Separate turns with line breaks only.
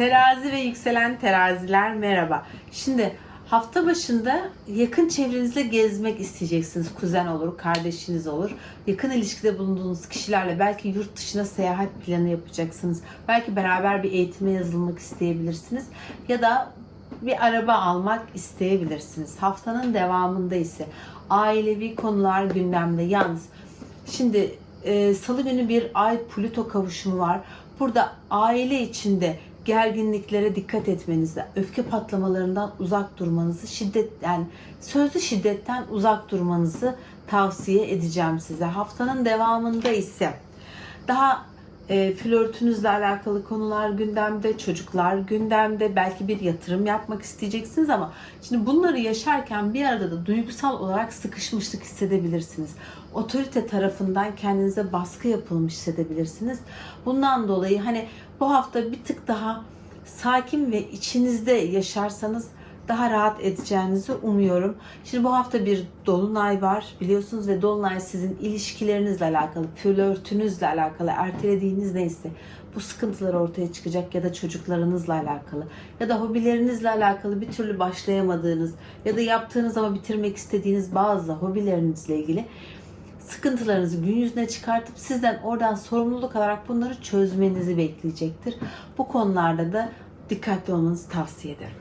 Terazi ve yükselen teraziler merhaba. Şimdi hafta başında yakın çevrenizle gezmek isteyeceksiniz. Kuzen olur, kardeşiniz olur. Yakın ilişkide bulunduğunuz kişilerle belki yurt dışına seyahat planı yapacaksınız. Belki beraber bir eğitime yazılmak isteyebilirsiniz. Ya da bir araba almak isteyebilirsiniz. Haftanın devamında ise ailevi konular gündemde. Yalnız şimdi e, salı günü bir ay Plüto kavuşumu var. Burada aile içinde gerginliklere dikkat etmenizi, öfke patlamalarından uzak durmanızı, şiddet yani sözlü şiddetten uzak durmanızı tavsiye edeceğim size. Haftanın devamında ise daha e, flörtünüzle alakalı konular gündemde, çocuklar gündemde, belki bir yatırım yapmak isteyeceksiniz ama şimdi bunları yaşarken bir arada da duygusal olarak sıkışmışlık hissedebilirsiniz. Otorite tarafından kendinize baskı yapılmış hissedebilirsiniz. Bundan dolayı hani bu hafta bir tık daha sakin ve içinizde yaşarsanız daha rahat edeceğinizi umuyorum. Şimdi bu hafta bir dolunay var biliyorsunuz ve dolunay sizin ilişkilerinizle alakalı, flörtünüzle alakalı, ertelediğiniz neyse bu sıkıntılar ortaya çıkacak ya da çocuklarınızla alakalı ya da hobilerinizle alakalı bir türlü başlayamadığınız ya da yaptığınız ama bitirmek istediğiniz bazı hobilerinizle ilgili sıkıntılarınızı gün yüzüne çıkartıp sizden oradan sorumluluk alarak bunları çözmenizi bekleyecektir. Bu konularda da dikkatli olmanızı tavsiye ederim.